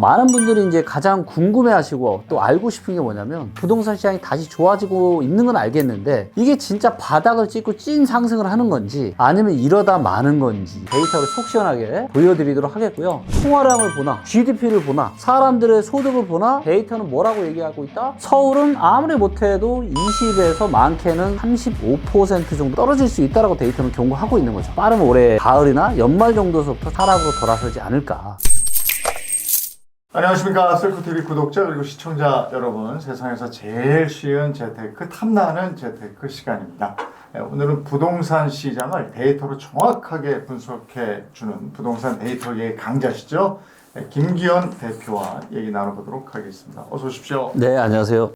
많은 분들이 이제 가장 궁금해 하시고 또 알고 싶은 게 뭐냐면 부동산 시장이 다시 좋아지고 있는 건 알겠는데 이게 진짜 바닥을 찍고 찐 상승을 하는 건지 아니면 이러다 마는 건지 데이터를 속 시원하게 보여드리도록 하겠고요. 통화량을 보나 GDP를 보나 사람들의 소득을 보나 데이터는 뭐라고 얘기하고 있다? 서울은 아무리 못해도 20에서 많게는 35% 정도 떨어질 수 있다라고 데이터는 경고하고 있는 거죠. 빠르면 올해 가을이나 연말 정도서부터 하락으로 돌아서지 않을까. 안녕하십니까. 셀프TV 구독자 그리고 시청자 여러분. 세상에서 제일 쉬운 재테크 탐나는 재테크 시간입니다. 예, 오늘은 부동산 시장을 데이터로 정확하게 분석해 주는 부동산 데이터계의 강자시죠. 예, 김기현 대표와 얘기 나눠보도록 하겠습니다. 어서 오십시오. 네, 안녕하세요.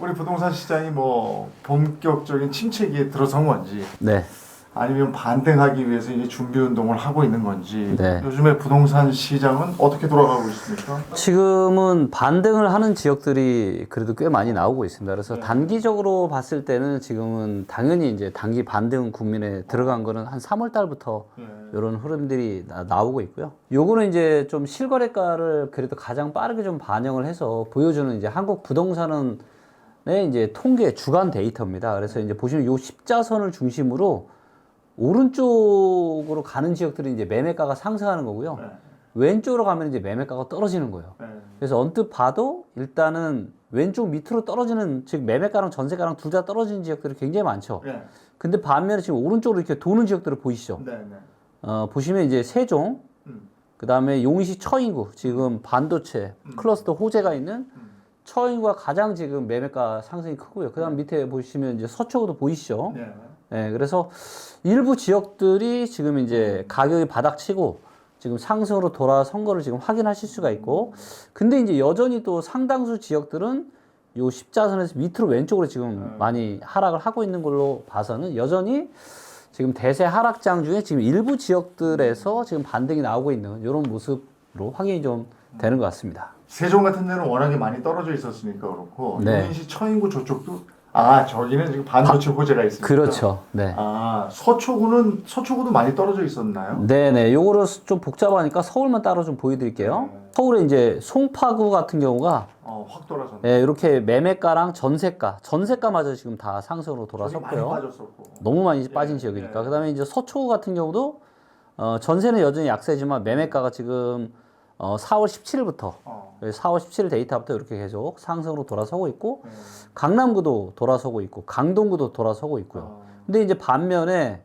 우리 부동산 시장이 뭐 본격적인 침체기에 들어선 건지 네. 아니면 반등하기 위해서 이제 준비 운동을 하고 있는 건지 네. 요즘에 부동산 시장은 어떻게 돌아가고 있습니까? 지금은 반등을 하는 지역들이 그래도 꽤 많이 나오고 있습니다. 그래서 네. 단기적으로 봤을 때는 지금은 당연히 이제 단기 반등 국민에 들어간 거는 한 3월 달부터 예. 이런 흐름들이 나, 나오고 있고요. 요거는 이제 좀 실거래가를 그래도 가장 빠르게 좀 반영을 해서 보여주는 이제 한국 부동산은 네, 이제 통계 주간 데이터입니다. 그래서 이제 보시면 요 십자선을 중심으로 오른쪽으로 가는 지역들이 이제 매매가가 상승하는 거고요. 네. 왼쪽으로 가면 이제 매매가가 떨어지는 거예요. 네. 그래서 언뜻 봐도 일단은 왼쪽 밑으로 떨어지는 즉 매매가랑 전세가랑 둘 다 떨어지는 지역들이 굉장히 많죠. 네. 근데 반면에 지금 오른쪽으로 이렇게 도는 지역들을 보이시죠. 네. 네. 어, 보시면 이제 세종, 음. 그 다음에 용시 처인구, 지금 반도체 클러스터 호재가 있는 음. 처인구가 가장 지금 매매가 상승이 크고요. 그 다음 밑에 보시면 이제 서초구도 보이시죠. 네. 예, 그래서 일부 지역들이 지금 이제 가격이 바닥치고 지금 상승으로 돌아선 거를 지금 확인하실 수가 있고, 근데 이제 여전히 또 상당수 지역들은 요 십자선에서 밑으로 왼쪽으로 지금 많이 하락을 하고 있는 걸로 봐서는 여전히 지금 대세 하락장 중에 지금 일부 지역들에서 지금 반등이 나오고 있는 이런 모습으로 확인이 좀 되는 것 같습니다. 세종 같은 데는 워낙에 많이 떨어져 있었으니까 그렇고 네. 용인시 처인구 저쪽도 아 저기는 지금 반도체 호재가 있습니다. 그렇죠. 네. 아 서초구는 서초구도 많이 떨어져 있었나요? 네네. 요거를 좀 복잡하니까 서울만 따로 좀 보여드릴게요. 네. 서울에 이제 송파구 같은 경우가 어확 돌아섰네. 예, 이렇게 매매가랑 전세가, 전세가마저 지금 다 상승으로 저기 많이 돌아섰고요. 빠졌었고. 너무 많이 빠진 예, 지역이니까. 예. 그다음에 이제 서초구 같은 경우도 어, 전세는 여전히 약세지만 매매가가 지금 어, 4월 17일부터 어. 4월 17일 데이터부터 이렇게 계속 상승으로 돌아서고 있고 네. 강남구도 돌아서고 있고 강동구도 돌아서고 있고요. 어. 근데 이제 반면에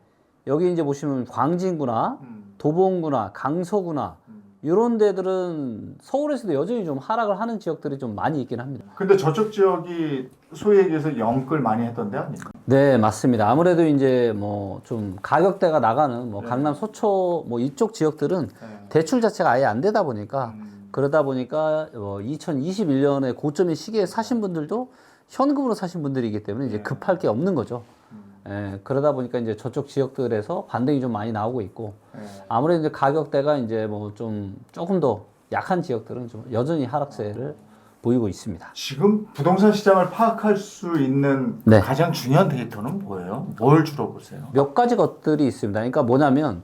여기 이제 보시면 광진구나 음. 도봉구나 강서구나 음. 이런 데들은 서울에서도 여전히 좀 하락을 하는 지역들이 좀 많이 있긴 합니다. 근데 저쪽 지역이 소위 얘기해서 영끌 많이 했던데 아닙니까? 네, 맞습니다. 아무래도 이제 뭐 좀 가격대가 나가는 뭐 네. 강남 소초 뭐 이쪽 지역들은 네. 대출 자체가 아예 안 되다 보니까 음. 그러다 보니까 어 2021년에 고점의 시기에 사신 분들도 현금으로 사신 분들이기 때문에 이제 네. 급할 게 없는 거죠. 음. 예, 그러다 보니까 이제 저쪽 지역들에서 반등이 좀 많이 나오고 있고 네. 아무래도 이제 가격대가 이제 뭐 좀 조금 더 약한 지역들은 좀 여전히 하락세를 보이고 있습니다. 지금 부동산 시장을 파악할 수 있는 네. 가장 중요한 데이터는 뭐예요? 뭘 주로 보세요? 몇 가지 것들이 있습니다. 그러니까 뭐냐면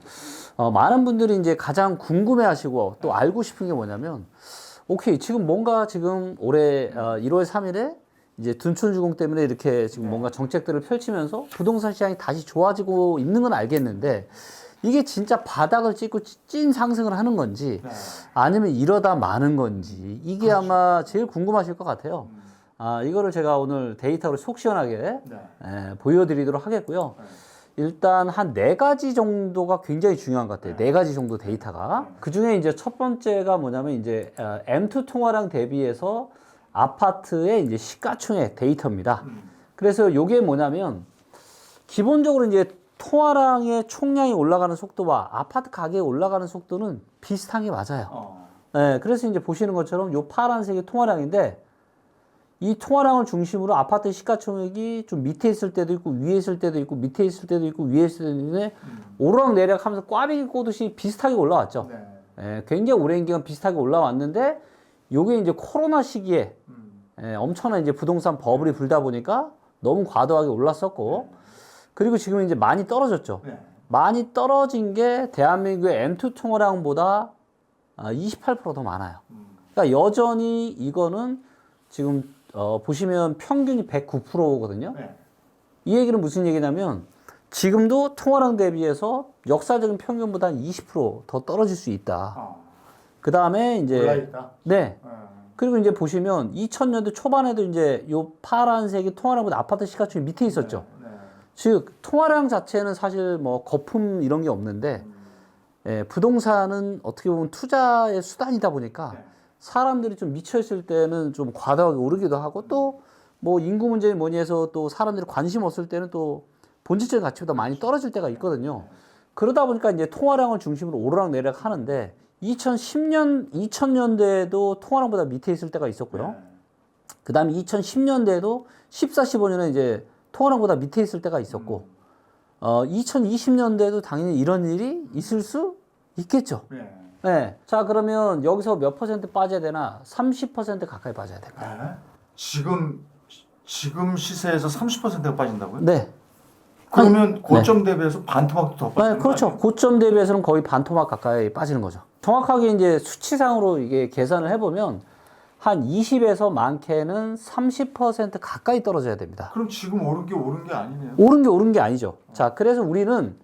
어, 많은 분들이 이제 가장 궁금해하시고 또 알고 싶은 게 뭐냐면 오케이 지금 뭔가 지금 올해 어, 1월 3일에 이제 둔촌주공 때문에 이렇게 지금 뭔가 정책들을 펼치면서 부동산 시장이 다시 좋아지고 있는 건 알겠는데 이게 진짜 바닥을 찍고 찐 상승을 하는 건지 네. 아니면 이러다 마는 건지 이게 아마 제일 궁금하실 것 같아요. 음. 아 이거를 제가 오늘 데이터로 속 시원하게 네. 예, 보여드리도록 하겠고요. 네. 일단 한 네 가지 정도가 굉장히 중요한 것 같아요. 네 가지 정도 데이터가. 그 중에 이제 첫 번째가 뭐냐면 이제 어, M2 통화량 대비해서 아파트의 이제 시가총액 데이터입니다. 음. 그래서 요게 뭐냐면 기본적으로 이제 통화량의 총량이 올라가는 속도와 아파트 가격이 올라가는 속도는 비슷한 게 맞아요. 어. 네, 그래서 이제 보시는 것처럼 요 파란색이 통화량인데 이 통화량을 중심으로 아파트 시가총액이 좀 밑에 있을 때도 있고 위에 있을 때도 있고 밑에 있을 때도 있고 위에 있을 때도 있는데 오르락 내리락 하면서 꽈배기 꼬듯이 비슷하게 올라왔죠. 네. 예, 굉장히 오랜 기간 비슷하게 올라왔는데 요게 이제 코로나 시기에 음. 예, 엄청난 이제 부동산 버블이 불다 보니까 너무 과도하게 올랐었고 그리고 지금 이제 많이 떨어졌죠. 네. 많이 떨어진 게 대한민국의 M2 통화량보다 28%더 많아요. 그러니까 여전히 이거는 지금 어, 보시면 평균이 109%거든요. 네. 이 얘기는 무슨 얘기냐면 지금도 통화량 대비해서 역사적인 평균보다 한 20%더 떨어질 수 있다. 어, 그 다음에 이제 있다. 네 어, 그리고 이제 보시면 2000년대 초반에도 이제 요 파란색이 통화량보다 아파트 시가총이 밑에 있었죠. 네. 즉 통화량 자체는 사실 뭐 거품 이런 게 없는데 예, 부동산은 어떻게 보면 투자의 수단이다 보니까 네. 사람들이 좀 미쳐 있을 때는 좀 과다하게 오르기도 하고 또 뭐 인구 문제 뭐니 해서 또 사람들이 관심 없을 때는 또 본질적인 가치보다 많이 떨어질 때가 있거든요. 그러다 보니까 이제 통화량을 중심으로 오르락 내리락 하는데 2010년 2000년대에도 통화량보다 밑에 있을 때가 있었고요. 네. 그 다음에 2010년대에도 14, 15년에 이제 통화량보다 밑에 있을 때가 있었고, 어, 2020년대에도 당연히 이런 일이 있을 수 있겠죠. 네. 네. 자, 그러면 여기서 몇 퍼센트 빠져야 되나? 30% 가까이 빠져야 됩니다. 네. 지금 지금 시세에서 30%가 빠진다고요? 네. 그러면 고점 대비해서 반토막도 더 네, 빠지는 그렇죠. 고점 대비해서는 거의 반토막 가까이 빠지는 거죠. 정확하게 이제 수치상으로 이게 계산을 해보면 한 20에서 많게는 30% 가까이 떨어져야 됩니다. 그럼 지금 오른 게 오른 게 아니네요. 옳은 게 옳은 게 아니죠. 자, 그래서 우리는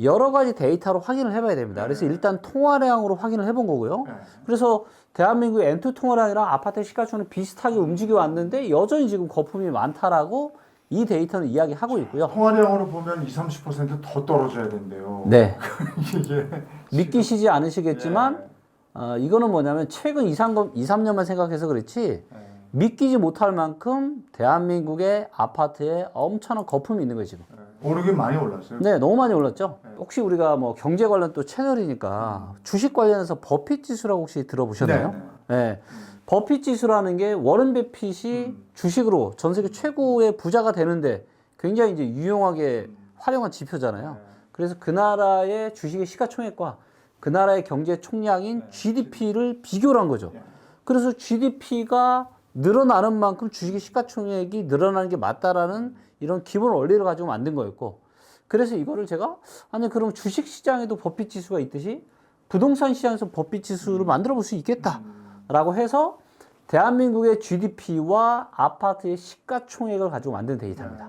여러 가지 데이터로 확인을 해봐야 됩니다. 그래서 일단 통화량으로 확인을 해본 거고요. 네. 그래서 대한민국의 M2 통화량이랑 아파트 시가총액 비슷하게 움직여 왔는데 여전히 지금 거품이 많다라고 이 데이터는 이야기하고 있고요. 통화량으로 보면 20, 30%더 떨어져야 된대요. 네. 이게 믿기시지 않으시겠지만 예. 어, 이거는 뭐냐면 최근 2, 3, 2, 3년만 생각해서 그렇지 예. 믿기지 못할 만큼 대한민국의 아파트에 엄청난 거품이 있는 거예요, 지금. 예. 오르긴 많이 올랐어요. 네, 너무 많이 올랐죠. 혹시 우리가 뭐 경제 관련 또 채널이니까 주식 관련해서 버핏 지수라고 혹시 들어보셨나요? 네, 네. 버핏 지수라는 게 워런 버핏이 주식으로 전 세계 최고의 부자가 되는데 굉장히 이제 유용하게 활용한 지표잖아요. 그래서 그 나라의 주식의 시가총액과 그 나라의 경제 총량인 GDP를 비교를 한 거죠. 예. 그래서 GDP가 늘어나는 만큼 주식의 시가총액이 늘어나는 게 맞다라는 이런 기본 원리를 가지고 만든 거였고 그래서 이거를 제가 아니 그럼 주식 시장에도 버핏 지수가 있듯이 부동산 시장에서 버핏 지수를 만들어 볼 수 있겠다라고 해서 대한민국의 GDP와 아파트의 시가총액을 가지고 만든 데이터입니다.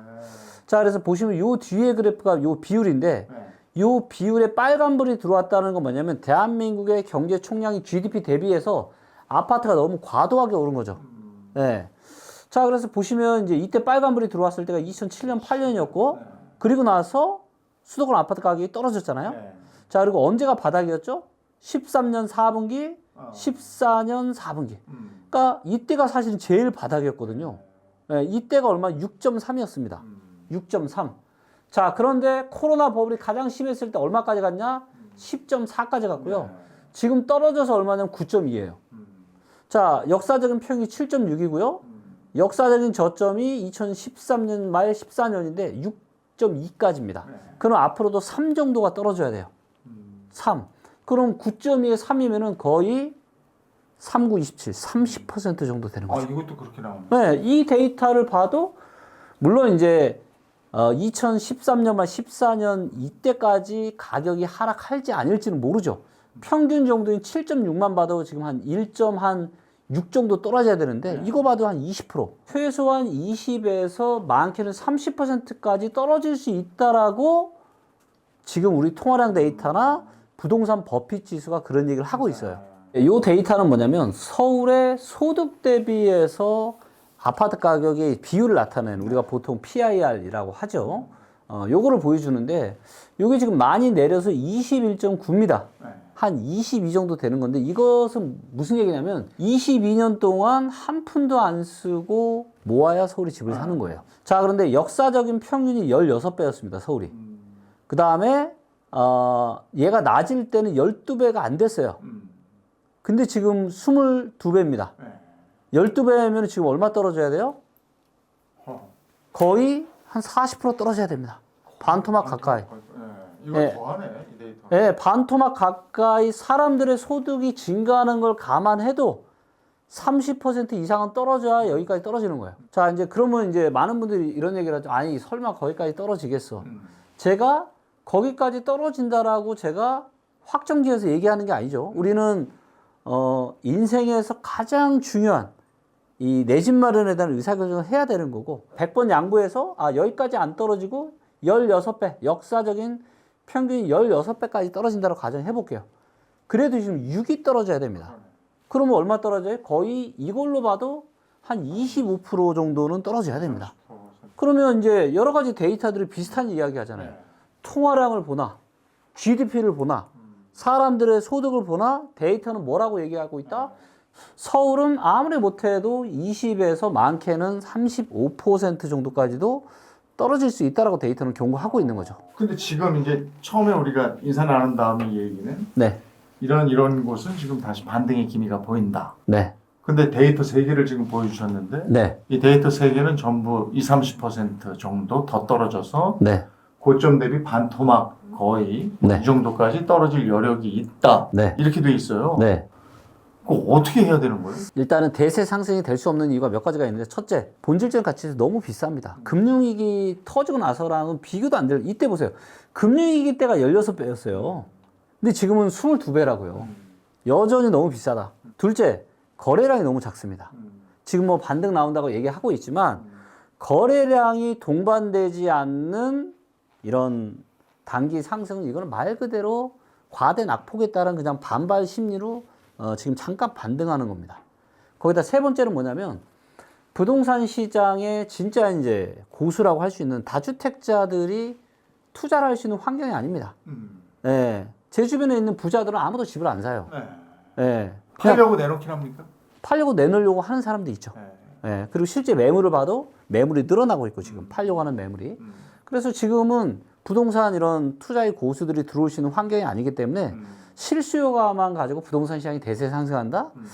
자, 그래서 보시면 요 뒤에 그래프가 요 비율인데 네. 요 비율에 빨간불이 들어왔다는 건 뭐냐면 대한민국의 경제 총량이 GDP 대비해서 아파트가 너무 과도하게 오른 거죠. 네. 자, 그래서 보시면 이제 이때 빨간불이 들어왔을 때가 2007년, 8년이었고 그리고 나서 수도권 아파트 가격이 떨어졌잖아요. 네. 자, 그리고 언제가 바닥이었죠? 13년 4분기, 어. 14년 4분기. 음. 그러니까 이때가 사실은 제일 바닥이었거든요. 네, 이때가 얼마? 6.3이었습니다. 음. 6.3. 자, 그런데 코로나 버블이 가장 심했을 때 얼마까지 갔냐? 10.4까지 갔고요. 네. 지금 떨어져서 얼마냐면 9.2예요. 음. 자, 역사적인 평이 7.6이고요. 역사적인 저점이 2013년 말 14년인데 6.2까지입니다. 네. 그럼 앞으로도 3 정도가 떨어져야 돼요. 음. 3. 그럼 9.2에 3이면은 거의 39, 27, 30% 정도 되는 아 거죠. 이것도 그렇게 나오네. 네, 이 데이터를 봐도 물론 이제 어, 2013년 말 14년 이때까지 가격이 하락할지 아닐지는 모르죠. 평균 정도인 7.6만 봐도 지금 한1.6 정도 떨어져야 되는데 이거 봐도 한 20% 최소한 20에서 많게는 30%까지 떨어질 수 있다라고 지금 우리 통화량 데이터나 부동산 버핏 지수가 그런 얘기를 하고 있어요. 이 데이터는 뭐냐면 서울의 소득 대비해서 아파트 가격의 비율을 나타내는 우리가 보통 PIR이라고 하죠. 어, 요거를 보여주는데 요게 지금 많이 내려서 21.9입니다. 네. 한22 정도 되는 건데 이것은 무슨 얘기냐면 22년 동안 한 푼도 안 쓰고 모아야 서울이 집을 사는 거예요. 자, 그런데 역사적인 평균이 16배였습니다, 서울이. 음. 그 다음에, 어, 얘가 낮을 때는 12배가 안 됐어요. 음. 근데 지금 22배입니다. 네. 12배면 지금 얼마 떨어져야 돼요? 허. 거의 한 40% 떨어져야 됩니다. 반토막 가까이. 네. 이거 네. 더하네 이 데이터. 예, 반토막 가까이 사람들의 소득이 증가하는 걸 감안해도 30% 이상은 떨어져야 여기까지 떨어지는 거예요. 자, 이제 그러면 이제 많은 분들이 이런 얘기를 하죠. 아니, 설마 거기까지 떨어지겠어. 음. 제가 거기까지 떨어진다라고 제가 확정지어서 얘기하는 게 아니죠. 우리는 어, 인생에서 가장 중요한 이 내 집 마련에 대한 의사결정을 해야 되는 거고 100번 양보해서 아 여기까지 안 떨어지고 16배 역사적인 평균 16배까지 떨어진다고 가정해 볼게요. 그래도 지금 6이 떨어져야 됩니다. 그러면 얼마 떨어져요? 거의 이걸로 봐도 한 25% 정도는 떨어져야 됩니다. 그러면 이제 여러 가지 데이터들이 비슷한 이야기 하잖아요. 네. 통화량을 보나, GDP를 보나, 사람들의 소득을 보나, 데이터는 뭐라고 얘기하고 있다? 서울은 아무리 못해도 20에서 많게는 35% 정도까지도 떨어질 수 있다라고 데이터는 경고하고 있는 거죠. 근데 지금 이제 처음에 우리가 인사 나눈 다음에 얘기는 네, 이런 이런 곳은 지금 다시 반등의 기미가 보인다. 네, 근데 데이터 세 개를 지금 보여주셨는데 네, 이 데이터 세 개는 전부 2, 30% 정도 더 떨어져서 네, 고점 대비 반토막 거의 네. 이 정도까지 떨어질 여력이 있다. 네, 이렇게 돼 있어요. 네. 그거 어떻게 해야 되는 거예요? 일단은 대세 상승이 될 수 없는 이유가 몇 가지가 있는데 첫째 본질적인 가치에서 너무 비쌉니다. 금융위기 터지고 나서랑은 비교도 안 돼요. 이때 보세요. 금융위기 때가 16배였어요. 근데 지금은 22배라고요. 여전히 너무 비싸다. 둘째 거래량이 너무 작습니다. 지금 뭐 반등 나온다고 얘기하고 있지만 거래량이 동반되지 않는 이런 단기 상승은 이거는 말 그대로 과대 낙폭에 따른 그냥 반발 심리로 어, 지금 잠깐 반등하는 겁니다. 거기다 세 번째는 뭐냐면 부동산 시장에 진짜 이제 고수라고 할 수 있는 다주택자들이 투자를 할 수 있는 환경이 아닙니다. 음. 예. 제 주변에 있는 부자들은 아무도 집을 안 사요. 네. 예. 팔려고 내놓긴 합니까? 팔려고 내놓으려고 하는 사람도 있죠. 네. 예, 그리고 실제 매물을 봐도 매물이 늘어나고 있고 지금 팔려고 하는 매물이. 음. 그래서 지금은 부동산 이런 투자의 고수들이 들어올 수 있는 환경이 아니기 때문에 음. 실수요가만 가지고 부동산 시장이 대세 상승한다? 음.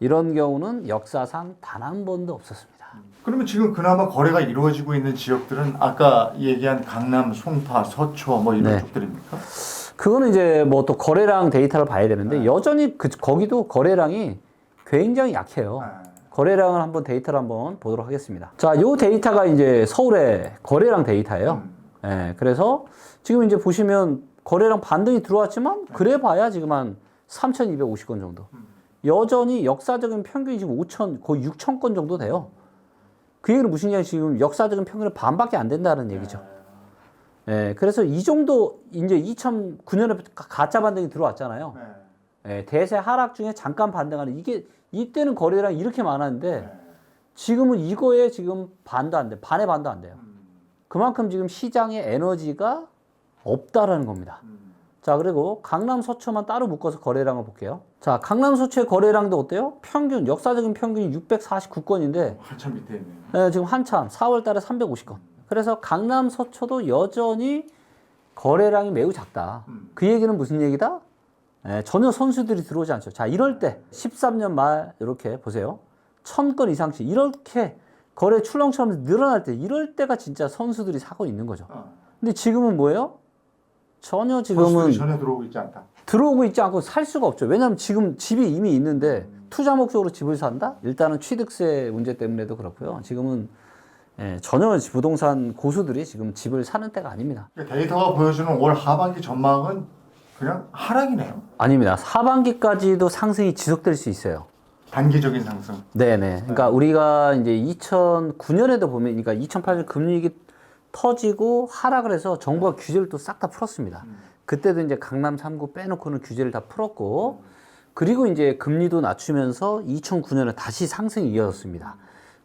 이런 경우는 역사상 단 한 번도 없었습니다. 그러면 지금 그나마 거래가 이루어지고 있는 지역들은 아까 얘기한 강남, 송파, 서초 뭐 이런 네. 쪽들입니까? 그거는 이제 뭐 또 거래량 데이터를 봐야 되는데 네. 여전히 그, 거기도 거래량이 굉장히 약해요. 네. 거래량을 한번 데이터를 한번 보도록 하겠습니다. 자, 요 데이터가 이제 서울의 거래량 데이터예요. 음. 예, 그래서 지금 이제 보시면 거래량 반등이 들어왔지만 그래 봐야 지금 한 3,250건 정도. 여전히 역사적인 평균이 지금 5천, 거의 6천 건 정도 돼요. 그 얘기는 무슨 얘기냐 지금 역사적인 평균의 반밖에 안 된다는 얘기죠. 예, 그래서 이 정도 이제 2009년에 가짜 반등이 들어왔잖아요. 네. 예, 대세 하락 중에 잠깐 반등하는 이게 이때는 거래량이 이렇게 많았는데 네. 지금은 이거에 지금 반도 안 돼. 반의 반도 안 돼요. 음. 그만큼 지금 시장에 에너지가 없다라는 겁니다. 음. 자, 그리고 강남 서초만 따로 묶어서 거래량을 볼게요. 자, 강남 서초의 거래량도 어때요? 평균, 역사적인 평균이 649건인데, 한참 밑에 있네요. 예, 지금 한참 4월 달에 350건. 그래서 강남 서초도 여전히 거래량이 매우 작다. 음. 그 얘기는 무슨 얘기다? 예, 전혀 선수들이 들어오지 않죠. 자, 이럴 때 13년 말 이렇게 보세요. 천 건 이상씩 이렇게 거래 출렁처럼 늘어날 때 이럴 때가 진짜 선수들이 사고 있는 거죠. 어. 근데 지금은 뭐예요? 전혀 지금은 전혀 들어오고 있지 않다. 들어오고 있지 않고 살 수가 없죠. 왜냐하면 지금 집이 이미 있는데 투자 목적으로 집을 산다? 일단은 취득세 문제 때문에도 그렇고요. 지금은 예, 전혀 부동산 고수들이 지금 집을 사는 때가 아닙니다. 그러니까 데이터가 보여주는 올 하반기 전망은 그냥 하락이네요. 아닙니다. 하반기까지도 상승이 지속될 수 있어요. 단기적인 상승. 네네. 그러니까 우리가 이제 2009년에도 보면, 그러니까 2008년 금융위기 터지고 하락을 해서 정부가 규제를 또 싹 다 풀었습니다. 그때도 이제 강남 3구 빼놓고는 규제를 다 풀었고, 그리고 이제 금리도 낮추면서 2009년에 다시 상승이 이어졌습니다.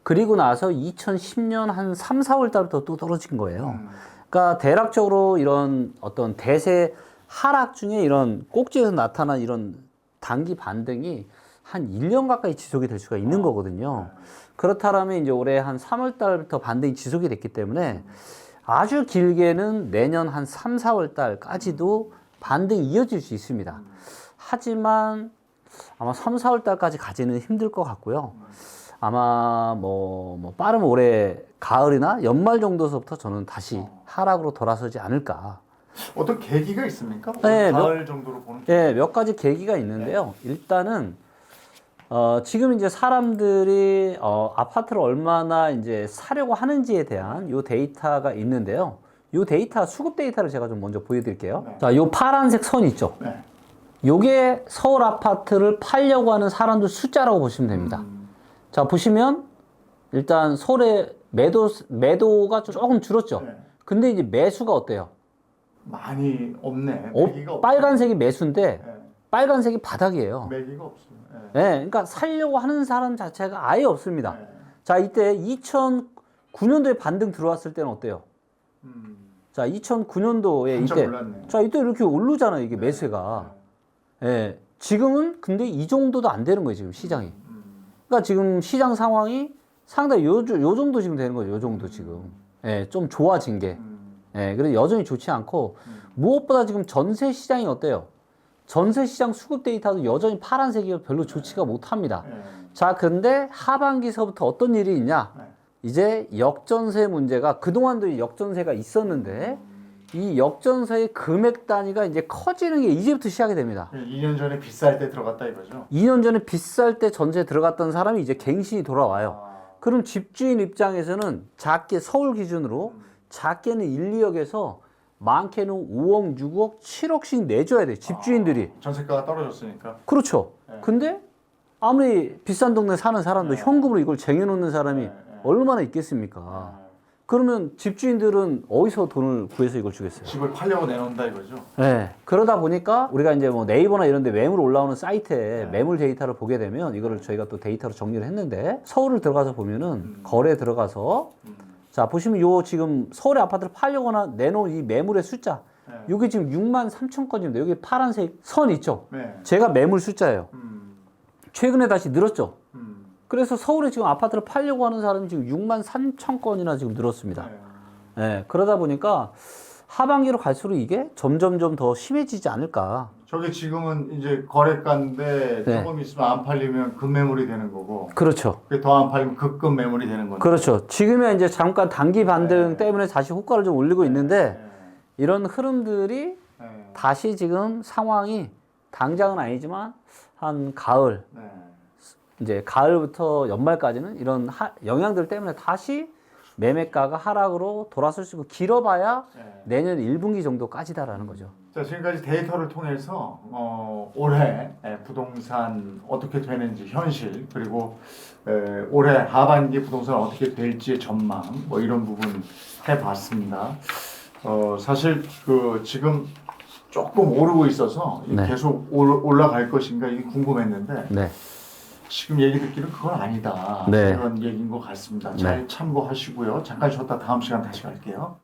그리고 나서 2010년 한 3, 4월 달부터 또 떨어진 거예요. 음. 그러니까 대략적으로 이런 어떤 대세 하락 중에 이런 꼭지에서 나타난 이런 단기 반등이 한 1년 가까이 지속이 될 수가 있는 거거든요. 그렇다면 이제 올해 한 3월 달부터 반등이 지속이 됐기 때문에 아주 길게는 내년 한 3, 4월 달까지도 반등이 이어질 수 있습니다. 하지만 아마 3, 4월 달까지 가지는 힘들 것 같고요. 아마 뭐, 뭐 빠르면 올해 가을이나 연말 정도서부터 저는 다시 하락으로 돌아서지 않을까. 어떤 계기가 있습니까? 네, 올 가을 정도로 보는. 예, 몇 가지 계기가 있는데요. 일단은 어, 지금 이제 사람들이 어, 아파트를 얼마나 이제 사려고 하는지에 대한 요 데이터가 있는데요. 요 데이터 수급 데이터를 제가 좀 먼저 보여드릴게요. 네. 자, 요 파란색 선 있죠. 네. 요게 서울 아파트를 팔려고 하는 사람들 숫자라고 보시면 됩니다. 음, 자, 보시면 일단 서울의 매도 매도가 조금 줄었죠. 네. 근데 이제 매수가 어때요? 많이 없네. 어. 빨간색이 매수인데 네. 빨간색이 바닥이에요. 매기가 없어. 네. 네, 그러니까 살려고 하는 사람 자체가 아예 없습니다. 네. 자, 이때 2009년도에 반등 들어왔을 때는 어때요? 음, 자, 2009년도에 한참 이때 올랐네. 자, 이때 이렇게 오르잖아요, 이게 매수가. 예. 지금은 근데 이 정도도 안 되는 거예요, 지금 시장이. 음, 그러니까 지금 시장 상황이 상당히 요, 요 정도 지금 되는 거예요, 요 정도 지금. 예, 좀 좋아진 게. 음, 예, 그래서 여전히 좋지 않고 음. 무엇보다 지금 전세 시장이 어때요? 전세 시장 수급 데이터도 여전히 파란색이고 별로 좋지가 못합니다. 네. 자, 근데 하반기서부터 어떤 일이 있냐? 네. 이제 역전세 문제가 그동안도 이 역전세가 있었는데 이 역전세의 금액 단위가 이제 커지는 게 이제부터 시작이 됩니다. 2년 전에 비쌀 때 들어갔다 이거죠. 2년 전에 비쌀 때 전세 들어갔던 사람이 이제 갱신이 돌아와요. 아, 그럼 집주인 입장에서는 작게 서울 기준으로 작게는 1, 2억에서 많게는 5억, 6억, 7억씩 내줘야 돼. 집주인들이. 아, 전세가가 떨어졌으니까. 그렇죠. 네. 근데 아무리 비싼 동네 사는 사람도 네. 현금으로 이걸 쟁여놓는 사람이 네, 네. 얼마나 있겠습니까? 아, 그러면 집주인들은 어디서 돈을 구해서 이걸 주겠어요? 집을 팔려고 내놓는다 이거죠. 네. 그러다 보니까 우리가 이제 뭐 네이버나 이런 데 매물 올라오는 사이트에 네. 매물 데이터를 보게 되면 이거를 저희가 또 데이터로 정리를 했는데 서울을 들어가서 보면은 음. 거래 들어가서 음, 자, 보시면 요 지금 서울의 아파트를 팔려거나 내놓은 이 매물의 숫자 네. 요게 지금 6만 3천 건입니다. 여기 파란색 선 있죠? 네. 제가 매물 숫자예요. 음, 최근에 다시 늘었죠? 음, 그래서 서울에 지금 아파트를 팔려고 하는 사람이 지금 6만 3천 건이나 지금 늘었습니다. 네. 예, 그러다 보니까 하반기로 갈수록 이게 점점점 더 심해지지 않을까. 저게 지금은 이제 거래가인데 네. 조금 있으면 안 팔리면 급매물이 되는 거고 그렇죠. 더안 팔리면 급급 매물이 되는 건데. 그렇죠. 지금은 이제 잠깐 단기 반등 네. 때문에 다시 호가를 좀 올리고 있는데 네. 이런 흐름들이 네. 다시 지금 상황이 당장은 아니지만 한 가을 네. 이제 가을부터 연말까지는 이런 하- 영향들 때문에 다시 매매가가 하락으로 돌아설 수 있고 길어봐야 네. 내년 1분기 정도까지다라는 거죠. 자 지금까지 데이터를 통해서 어, 올해 에, 부동산 어떻게 되는지 현실 그리고 에, 올해 하반기 부동산 어떻게 될지의 전망 뭐 이런 부분 해봤습니다. 어, 사실 그 지금 조금 오르고 있어서 이 네. 계속 올, 올라갈 것인가 이게 궁금했는데 네. 지금 얘기 듣기는 그건 아니다 네. 그런 얘기인 것 같습니다. 잘 참고하시고요. 잠깐 쉬었다 다음 시간 다시 갈게요.